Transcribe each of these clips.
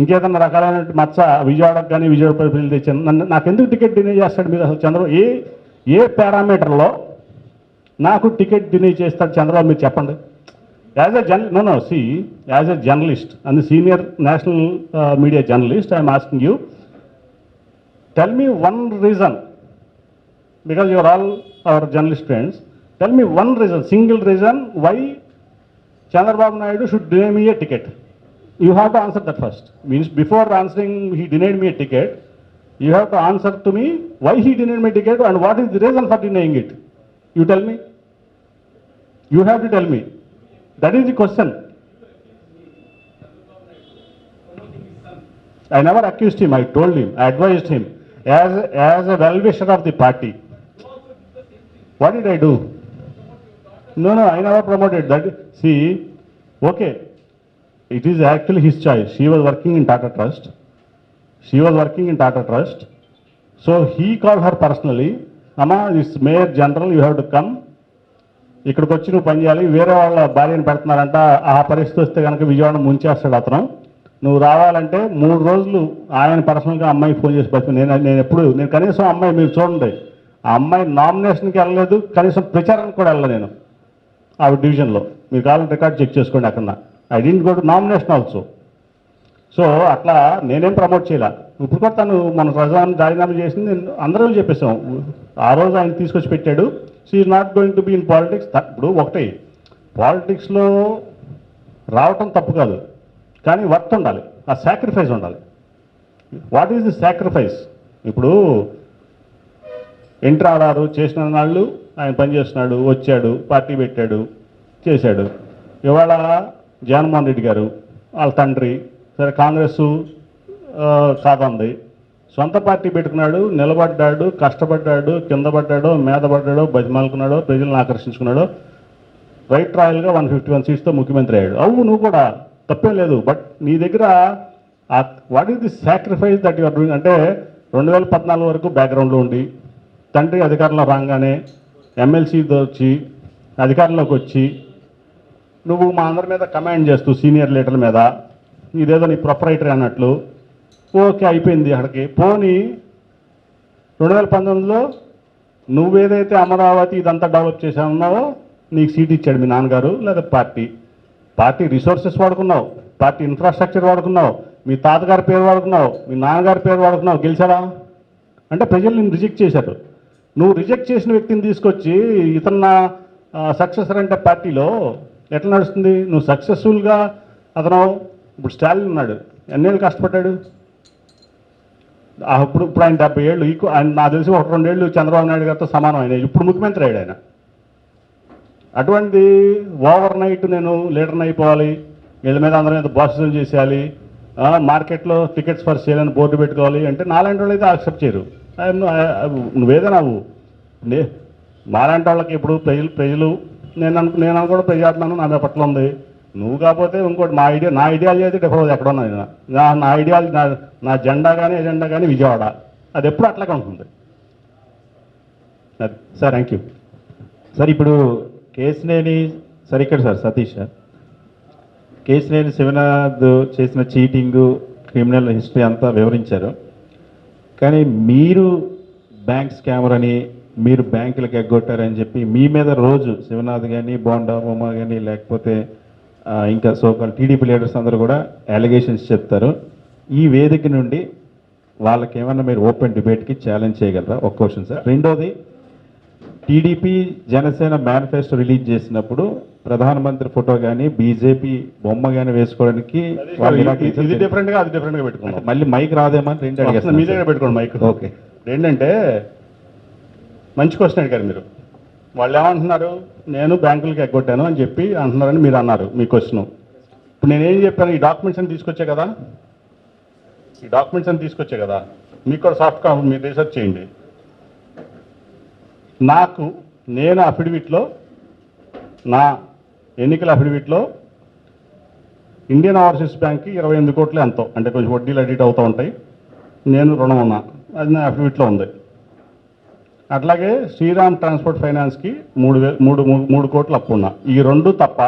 ఇంకేదన్నా రకాలైన మచ్చ విజయవాడకు కానీ విజయవాడ ప్రజలు తెచ్చాను నన్ను నాకు ఎందుకు టికెట్ డినై చేస్తాడు మీరు అసలు చంద్రబాబు? ఏ ఏ పారామీటర్లో నాకు టికెట్ డినై చేస్తాడు చంద్రబాబు మీరు చెప్పండి. As a journal no no see as a journalist and senior national media journalist I'm asking you tell me one reason because your all our journalist friends tell me one reason single reason why Chandrababu Naidu should deny me a ticket. You have to answer that first. Means before answering he denied me a ticket, you have to answer to me why he denied me a ticket and what is the reason for denying it. You tell me. You have to tell me. That is the question. I never accused him, I told him, I advised him as, as a well-wisher of the party. What did I do? No, no, I never promoted that. See, okay, it is actually his choice. She was working in Tata Trust. She was working in Tata Trust. So he called her personally, Amma, this Mayor General, you have to come. ఇక్కడికి వచ్చి నువ్వు పని చేయాలి. వేరే వాళ్ళ భార్యను పెడుతున్నారంట. ఆ పరిస్థితి వస్తే కనుక విజయవాడ ముంచేస్తాడు అతను. నువ్వు రావాలంటే మూడు రోజులు ఆయన పర్సనల్గా అమ్మాయికి ఫోన్ చేసి పడుతుంది నేను నేను ఎప్పుడు నేను కనీసం అమ్మాయి మీరు చూడండి. ఆ అమ్మాయి నామినేషన్కి వెళ్ళలేదు. కనీసం ప్రచారానికి కూడా వెళ్ళలేదు నేను. ఆ డివిజన్లో. మీరు కావాలంటే రికార్డ్ చెక్ చేసుకోండి అక్కడ I didn't go to nomination also so అట్లా నేనేం ప్రమోట్ చేయాల. ఇప్పుడు కూడా తను మన ప్రజాన్ని రాజీనామా చేసింది నేను అందరం చెప్పేసాం ఆ రోజు ఆయన తీసుకొచ్చి పెట్టాడు. So is not going to be in politics ఇప్పుడు ఒకటే. పాలిటిక్స్లో రావటం తప్పు కాదు. కానీ వర్త్ ఉండాలి. ఆ సాక్రిఫైస్ ఉండాలి. వాట్ ఈజ్ ది సాక్రిఫైస్ ఇప్పుడు ఎంటర్ ఆడారు చేసిన నాళ్ళు ఆయన పనిచేస్తున్నాడు వచ్చాడు పార్టీ పెట్టాడు చేశాడు. ఇవాళ జగన్మోహన్ రెడ్డి గారు వాళ్ళ తండ్రి సరే కాంగ్రెస్ కాదంది. సొంత పార్టీ పెట్టుకున్నాడు నిలబడ్డాడు కష్టపడ్డాడు కింద పడ్డాడు మీద పడ్డాడు బతిమాలుకున్నాడు ప్రజలను ఆకర్షించుకున్నాడు. రైట్ రాయల్గా వన్ ఫిఫ్టీ వన్ సీట్స్తో ముఖ్యమంత్రి అయ్యాడు. అవు నువ్వు కూడా తప్పేం లేదు. బట్ నీ దగ్గర what is the sacrifice that your doing అంటే రెండు వేల పద్నాలుగు వరకు బ్యాక్గ్రౌండ్లో ఉండి తండ్రి అధికారంలో రాగానే ఎమ్మెల్సీతో వచ్చి అధికారంలోకి వచ్చి నువ్వు మా అందరి మీద కమాండ్ చేస్తూ సీనియర్ లీడర్ల మీద ఇదేదో నీ ప్రొపరైటరీ అన్నట్లు. ఓకే అయిపోయింది అక్కడికి. పోనీ రెండు వేల పంతొమ్మిదిలో నువ్వేదైతే అమరావతి ఇదంతా డెవలప్ చేసావున్నావో నీకు సీట్ ఇచ్చాడు మీ నాన్నగారు లేదా పార్టీ. పార్టీ రిసోర్సెస్ వాడుకున్నావు పార్టీ ఇన్ఫ్రాస్ట్రక్చర్ వాడుకున్నావు మీ తాతగారి పేరు వాడుకున్నావు మీ నాన్నగారి పేరు వాడుకున్నావు గెలిచారా అంటే ప్రజలు నేను రిజెక్ట్ చేశారు. నువ్వు రిజెక్ట్ చేసిన వ్యక్తిని తీసుకొచ్చి ఇతన్న సక్సెసర్ అంటే పార్టీలో ఎట్లా నడుస్తుంది? నువ్వు సక్సెస్ఫుల్గా అతను ఇప్పుడు స్టాలిన్ ఉన్నాడు. ఎన్నేళ్ళు కష్టపడ్డాడు? అప్పుడు ఇప్పుడు ఆయన డెబ్బై ఏళ్ళు ఈక్వ ఆయన నాకు తెలిసి ఒక రెండేళ్ళు చంద్రబాబు నాయుడు గారితో సమానం ఆయన. ఇప్పుడు ముఖ్యమంత్రి అయ్యాడు ఆయన. అటువంటి ఓవర్ నైట్ నేను లీడర్ని అయిపోవాలి. వీళ్ళ మీద అందరి మీద బాసులు చేసేయాలి. మార్కెట్లో టికెట్స్ ఫర్ సేల్ అని బోర్డు పెట్టుకోవాలి అంటే నాలాంటి వాళ్ళు అయితే యాక్సెప్ట్ చేయరు. ఆ, ను- నువ్వు మాలాంటి వాళ్ళకి ఇప్పుడు ప్రజలు ప్రజలు నేను అనుకు నేను అనుకోవడం ప్రజాభిమానం నా పట్ల ఉంది. నువ్వు కాకపోతే ఇంకోటి మా ఐడియా నా ఐడియాలజీ అయితే డిఫరెన్స్ ఎక్కడ ఉన్నది నా నా ఐడియాలజీ నా నా జెండా కానీ ఎజెండా కానీ విజయవాడ. అది ఎప్పుడు అట్లాగే ఉంటుంది సార్ థ్యాంక్ యూ. సార్ ఇప్పుడు కేసునేని సార్ ఇక్కడ సార్ సతీష్ సార్. కేసినేని శివనాథ్ చేసిన చీటింగ్ క్రిమినల్ హిస్టరీ అంతా వివరించారు. కానీ మీరు బ్యాంక్ స్కామర్ అని మీరు బ్యాంకులకు ఎగ్గొట్టారని చెప్పి మీ మీద రోజు శివనాథ్ కానీ బోండా ఉమా కానీ లేకపోతే ఇంకా సోకాల్ టీడీపీ లీడర్స్ అందరూ కూడా అలిగేషన్స్ చెప్తారు. ఈ వేదిక నుండి వాళ్ళకి ఏమన్నా మీరు ఓపెన్ డిబేట్కి ఛాలెంజ్ చేయగలరా? ఒక క్వశ్చన్ సార్ రెండోది టీడీపీ జనసేన మేనిఫెస్టో రిలీజ్ చేసినప్పుడు ప్రధానమంత్రి ఫోటో కానీ బీజేపీ బొమ్మ కానీ వేసుకోవడానికి. ఇది డిఫరెంట్గా అది డిఫరెంట్గా పెట్టుకున్నాం మళ్ళీ మైక్ రాదేమని రెండు మీ దగ్గర పెట్టుకోండి మైక్. ఓకే. ఏంటంటే మంచి క్వశ్చన్ అడిగారు మీరు. వాళ్ళు ఏమంటున్నారు? నేను బ్యాంకులకి ఎగ్గొట్టాను అని చెప్పి అంటున్నారని మీరు అన్నారు మీ క్వశ్చన్ ఇప్పుడు నేనేం చెప్పాను? ఈ డాక్యుమెంట్స్ అని తీసుకొచ్చా కదా? ఈ డాక్యుమెంట్స్ అని తీసుకొచ్చా కదా? మీకు కూడా సాఫ్ట్ కాపీ మీరు రీసెర్చ్ చేయండి. నాకు నేను అఫిడవిట్లో నా ఎన్నికల అఫిడవిట్లో ఇండియన్ ఓవర్సీస్ బ్యాంక్కి ఇరవై ఎనిమిది కోట్లు ఎంతో. అంటే కొంచెం వడ్డీలు అడిట్ అవుతూ ఉంటాయి. నేను రుణం ఉన్నా. అది నా అఫిడవిట్లో ఉంది. అట్లాగే శ్రీరామ్ ట్రాన్స్పోర్ట్ ఫైనాన్స్కి మూడు వే మూడు మూడు- మూడు కోట్లు అప్పు ఉన్నా. ఈ రెండు తప్ప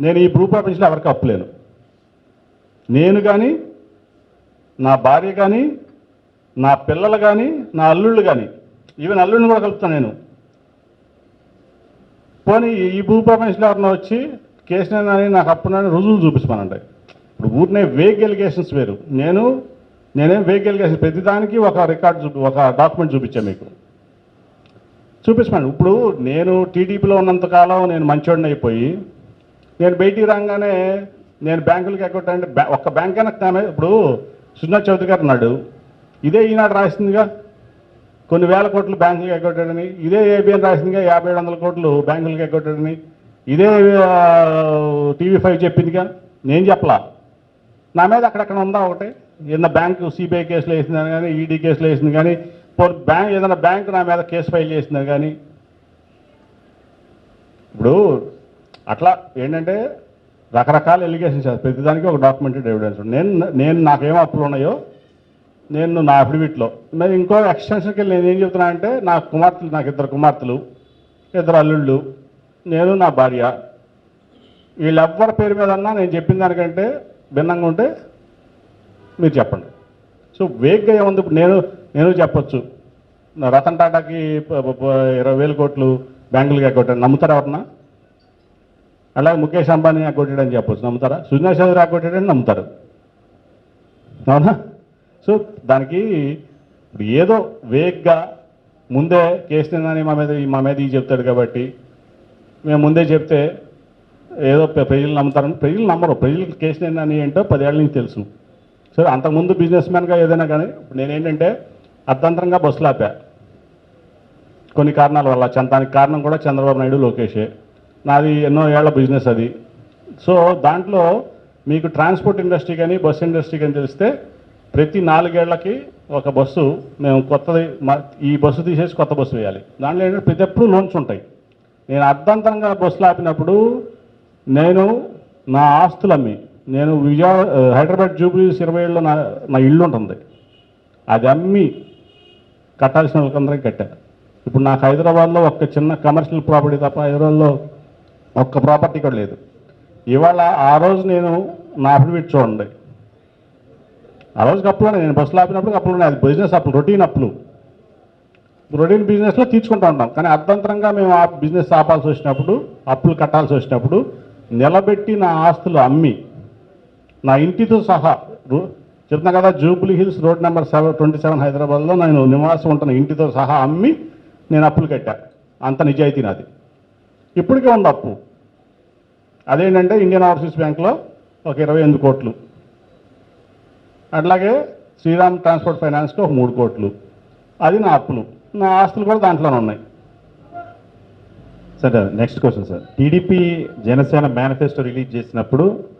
నేను ఈ గ్రూప్ ఆఫీస్లో ఎవరికి అప్పులేను నేను కానీ నా భార్య కానీ నా పిల్లలు కానీ నా అల్లుళ్ళు కానీ ఈవెన్ అల్లుడిని కూడా కలుపుతాను నేను. పోనీ ఈ భూ ప్రపంచంలో వచ్చి కేసునని నాకు అప్పునని రుజువులు చూపించమనండి ఇప్పుడు ఊరినే వేగ్ ఎలిగేషన్స్ వేరు. నేను నేనేం వేగ్ ఎలిగేషన్ ప్రతిదానికి ఒక రికార్డ్ చూపి ఒక డాక్యుమెంట్ చూపించాను మీకు. చూపిస్తాను ఇప్పుడు నేను టీడీపీలో ఉన్నంతకాలం నేను మంచోడిని అయిపోయి నేను బయటికి రాగానే నేను బ్యాంకులకి అకౌంట్ బ్యా- ఒక్క బ్యాంక్ అయినా ఇప్పుడు సుజనా చౌదరి గారు ఉన్నాడు. ఇదే ఈనాడు రాసిందిగా. కొన్ని వేల కోట్లు బ్యాంకులకి ఎగ్గొట్టాడని ఇదే ఏబిఎన్ రాసిందిగా. యాభై ఏడు వందల కోట్లు బ్యాంకులకు ఎగ్గొట్టాడని ఇదే టీవీ ఫైవ్ చెప్పిందిగా. నేను చెప్పలా. నా మీద అక్కడక్కడ ఉందా ఒకటి. ఏదైనా బ్యాంకు సిబిఐ కేసులు వేసిందని కానీ ఈడీ కేసులు వేసింది కానీ బ్యాంక్ ఏదైనా బ్యాంక్ నా మీద కేసు ఫైల్ చేసినా కానీ ఇప్పుడు అట్లా ఏంటంటే రకరకాల ఎలిగేషన్స్ ప్రతిదానికి ఒక డాక్యుమెంటెడ్ ఎవిడెన్స్ నేను నేను నాకేం అప్పులు ఉన్నాయో నేను నా అఫిడవిట్లో మరి ఇంకో ఎక్స్టెన్షన్కి వెళ్ళి నేను ఏం చెప్తున్నా అంటే నా కుమార్తెలు నాకు ఇద్దరు కుమార్తెలు ఇద్దరు అల్లుళ్ళు నేను నా భార్య వీళ్ళెవ్వరి పేరు మీద అన్నా నేను చెప్పిన దానికంటే భిన్నంగా ఉంటే మీరు చెప్పండి. సో వేగ్గా ఏముంది? ఇప్పుడు నేను నేను చెప్పొచ్చు. రతన్ టాటాకి ఇరవై వేల కోట్లు బ్యాంకులకి ఎగ్గొట్టాడు నమ్ముతారా ఎవరన్నా అలాగే ముఖేష్ అంబానీ ఎగ్గొట్టాడని చెప్పొచ్చు. నమ్ముతారా? సుజనా చౌదరి ఎగ్గొట్టాడని నమ్ముతారు. అవునా? సో దానికి ఇప్పుడు ఏదో వేగ్గా ముందే కేసుని మా మీద మా మీద ఇది చెప్తాడు కాబట్టి మేము ముందే చెప్తే ఏదో ప్రజలు నమ్ముతారని ప్రజలు నమ్మరు. ప్రజలకు కేసుని అని ఏంటో పదేళ్ళ నుంచి తెలుసు. సరే అంతకుముందు బిజినెస్ మ్యాన్గా ఏదైనా కానీ ఇప్పుడు నేనేంటంటే అర్ధంతరంగా బస్సులు ఆపా. కొన్ని కారణాల వల్ల చంద- దానికి కారణం కూడా చంద్రబాబు నాయుడు లోకేషే. నాది ఎన్నో ఏళ్ళ బిజినెస్ అది. సో దాంట్లో మీకు ట్రాన్స్పోర్ట్ ఇండస్ట్రీ కానీ బస్ ఇండస్ట్రీ కానీ తెలిస్తే ప్రతి నాలుగేళ్ళకి ఒక బస్సు మేము కొత్తది మా- ఈ బస్సు తీసేసి కొత్త బస్సు వేయాలి. దాంట్లో ఏంటంటే ప్రతి ఎప్పుడు లోన్స్ ఉంటాయి. నేను అర్ధంతరంగా బస్సులు ఆపినప్పుడు నేను నా ఆస్తులు అమ్మి నేను విజయవాడ హైదరాబాద్ జూబ్లీస్ ఇరవై ఏళ్ళలో నా నా ఇల్లు ఉంటుంది. అది అమ్మి కట్టాల్సిన వాళ్ళకందరికీ కట్టాను ఇప్పుడు నాకు హైదరాబాద్లో ఒక్క చిన్న కమర్షియల్ ప్రాపర్టీ తప్ప హైదరాబాద్లో ఒక్క ప్రాపర్టీ కూడా లేదు. ఇవాళ ఆ రోజు నేను నా అఫిడవిట్ చూడండి. ఆ రోజుకి అప్పులు నేను బస్సులు ఆపినప్పుడు అప్పులు ఉన్నాయి అది బిజినెస్ అప్పులు రొటీన్ అప్పులు. రొటీన్ బిజినెస్లో తీర్చుకుంటూ ఉంటాం. కానీ అర్థంతరంగా మేము ఆ బిజినెస్ ఆపాల్సి వచ్చినప్పుడు అప్పులు కట్టాల్సి వచ్చినప్పుడు నిలబెట్టి నా ఆస్తులు అమ్మి నా ఇంటితో సహా చెప్తున్నా కదా Jubilee Hills road number seven twenty seven హైదరాబాద్లో నేను నివాసం ఉంటున్న ఇంటితో సహా అమ్మి నేను అప్పులు కట్టా. అంత నిజాయితీ నాది. ఇప్పటికే ఉంది అప్పు. అదేంటంటే ఇండియన్ ఓవర్సీస్ బ్యాంక్లో ఒక ఇరవై ఎనిమిది కోట్లు. అట్లాగే శ్రీరామ్ ట్రాన్స్పోర్ట్ ఫైనాన్స్కి ఒక మూడు కోట్లు. అది నా అప్పులు. నా ఆస్తులు కూడా దాంట్లోనే ఉన్నాయి. Sir next question sir. TDP Janasena manifesto release చేసినప్పుడు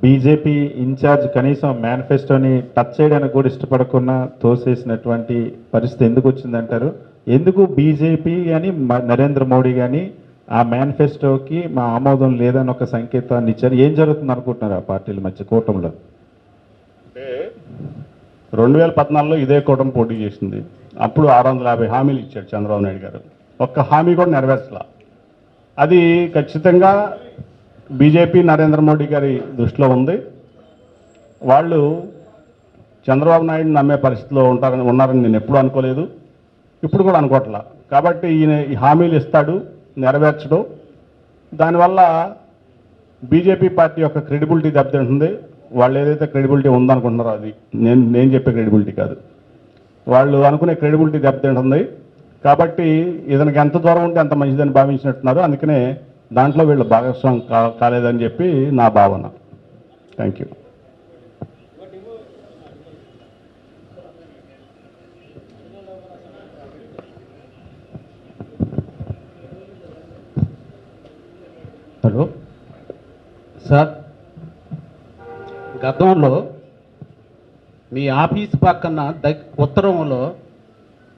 బీజేపీ ఇన్ఛార్జ్ కనీసం మేనిఫెస్టోని టచ్ చేయడానికి కూడా ఇష్టపడకుండా తోసేసినటువంటి పరిస్థితి ఎందుకు వచ్చిందంటారు? ఎందుకు బీజేపీ కానీ నరేంద్ర మోడీ కానీ ఆ మేనిఫెస్టోకి మా ఆమోదం లేదని ఒక సంకేతాన్ని ఇచ్చారు? ఏం జరుగుతుంది అనుకుంటున్నారు ఆ పార్టీల మధ్య కూటమిలో? అంటే రెండు వేల పద్నాలుగులో ఇదే కూటమి పోటీ చేసింది. అప్పుడు ఆరు వందల యాభై హామీలు ఇచ్చాడు చంద్రబాబు నాయుడు గారు. ఒక్క హామీ కూడా నెరవేర్చలా. అది ఖచ్చితంగా బీజేపీ నరేంద్ర మోడీ గారి దృష్టిలో ఉంది. వాళ్ళు చంద్రబాబు నాయుడు నమ్మే పరిస్థితిలో ఉంటారని ఉన్నారని నేను ఎప్పుడూ అనుకోలేదు. ఇప్పుడు కూడా అనుకోవట్లా కాబట్టి ఈయన ఈ హామీలు ఇస్తాడు నెరవేర్చడు. దానివల్ల బీజేపీ పార్టీ యొక్క క్రెడిబిలిటీ దెబ్బతింటుంది. వాళ్ళు ఏదైతే క్రెడిబిలిటీ ఉందనుకుంటున్నారో అది నేను నేను చెప్పే క్రెడిబిలిటీ కాదు. వాళ్ళు అనుకునే క్రెడిబిలిటీ దెబ్బతింటుంది. కాబట్టి ఇతనికి ఎంత దూరం ఉంటే అంత మంచిదని భావించినట్టున్నారు. అందుకనే దాంట్లో వీళ్ళు భాగస్వామి కా కాలేదని చెప్పి నా భావన. థ్యాంక్ యూ హలో సార్ గతంలో మీ ఆఫీస్ పక్కన దగ్ ఉత్తరంలో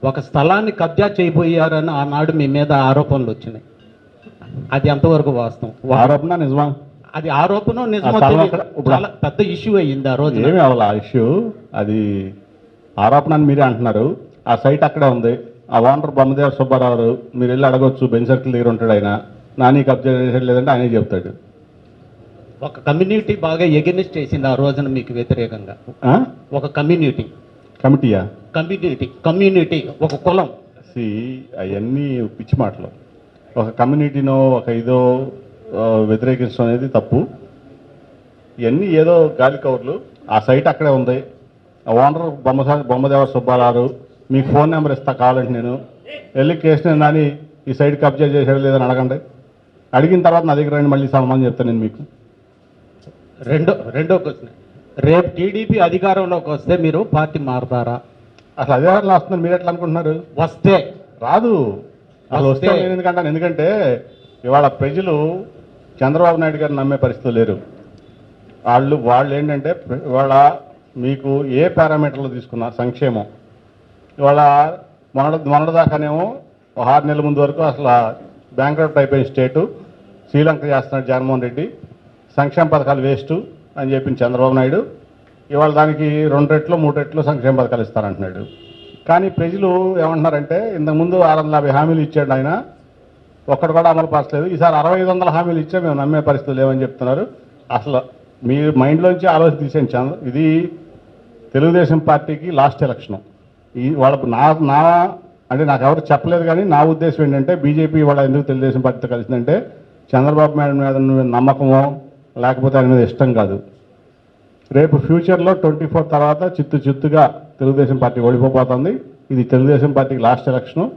ఒక స్థలాన్ని కబ్జా చేయబోయారని ఆనాడు మీ మీద ఆరోపణలు వచ్చినాయి. అది ఎంతవరకు వాస్తవం? ఆరోపణ నిజమా? అది ఆరోపణ నిజమో చాలా పెద్ద ఇష్యూ అయ్యింది ఆ రోజు ఏమి అవ్వాలి ఆ ఇష్యూ? అది ఆరోపణ అని మీరే అంటున్నారు. ఆ సైట్ అక్కడే ఉంది. ఆ ఓనర్ బొమ్మదేవ సుబ్బారావు మీరు వెళ్ళి అడగొచ్చు బెంచ్ సర్కిల్ దగ్గర ఉంటాడు ఆయన. నాని కబ్జా చేసాడు లేదంటే ఆయనే చెప్తాడు. ఒక కమ్యూనిటీ బాగా ఎగెనిస్ట్ చేసింది ఆ రోజున మీకు వ్యతిరేకంగా. ఆ? ఒక కమ్యూనిటీ. కమిటీయా? కమ్యూనిటీ. కమ్యూనిటీ. ఒక కులం. సి అవన్నీ పిచ్చి మాటలు. ఒక కమ్యూనిటీనో ఒక ఇదో వ్యతిరేకించడం అనేది తప్పు. ఇవన్నీ ఏదో గాలి కవర్లు. ఆ సైట్ అక్కడే ఉంది. ఓనర్ బొమ్మ బొమ్మదేవ సుబ్బారావు మీకు ఫోన్ నెంబర్ ఇస్తా కావాలంటే నేను. వెళ్ళి కేసు నేను నాని ఈ సైట్ కబ్జా చేసాడు లేదని అడగండి. అడిగిన తర్వాత నా దగ్గర రండి మళ్ళీ సమాధానం చెప్తాను నేను మీకు. రెండో రెండో క్వశ్చన్ రేపు టీడీపీ అధికారంలోకి వస్తే మీరు పార్టీ మారుతారా? అసలు అదే వస్తుంది మీరు ఎట్లా అనుకుంటున్నారు? వస్తే. రాదు. అసలు వస్తే నేను ఎందుకంటాను? ఎందుకంటే ఇవాళ ప్రజలు చంద్రబాబు నాయుడు గారిని నమ్మే పరిస్థితులు లేరు. వాళ్ళు వాళ్ళు ఏంటంటే ఇవాళ మీకు ఏ పారామీటర్లు తీసుకున్నా సంక్షేమం. ఇవాళ మొన్నటి మొన్నటిదాకానేమో ఒక ఆరు నెలల ముందు వరకు అసలు బ్యాంక్రప్ట్ అయిపోయిన స్టేటు. శ్రీలంక చేస్తున్నాడు జగన్మోహన్ రెడ్డి. సంక్షేమ పథకాలు వేస్ట్ అని చెప్పింది చంద్రబాబు నాయుడు. ఇవాళ దానికి రెండు రెట్లు మూడు రెట్లు సంక్షేమ పథకాలు ఇస్తారంటున్నాడు. కానీ ప్రజలు ఏమంటున్నారంటే ఇంతకుముందు ఆరు వందల యాభై హామీలు ఇచ్చాడు ఆయన. ఒక్కడు కూడా అమలు పరచలేదు. ఈసారి అరవై ఐదు వందల హామీలు ఇచ్చా మేము నమ్మే పరిస్థితులు లేవని చెప్తున్నారు. అసలు మీ మైండ్లోంచి ఆలోచన తీసేయండి చంద్ర ఇది తెలుగుదేశం పార్టీకి లాస్ట్ ఎలక్షన్. ఈ వాళ్ళ నా నా అంటే నాకు ఎవరు చెప్పలేదు కానీ నా ఉద్దేశం ఏంటంటే బీజేపీ వాళ్ళ ఎందుకు తెలుగుదేశం పార్టీతో కలిసిందంటే చంద్రబాబు నాయుడు మీద నమ్మకమో లేకపోతే ఆయన మీద ఇష్టం కాదు. రేపు ఫ్యూచర్లో ట్వంటీ ఫోర్ తర్వాత చిత్తు చిత్తుగా తెలుగుదేశం పార్టీ ఓడిపోతుంది ఇది తెలుగుదేశం పార్టీకి లాస్ట్ ఎలక్షన్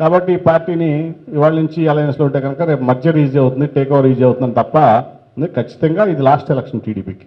కాబట్టి ఈ పార్టీని ఇవాళ నుంచి అలయన్స్లో ఉంటే కనుక రేపు మర్జర్ ఈజీ అవుతుంది టేక్ ఓవర్ ఈజీ అవుతుంది తప్ప ఖచ్చితంగా ఇది లాస్ట్ ఎలక్షన్ టీడీపీకి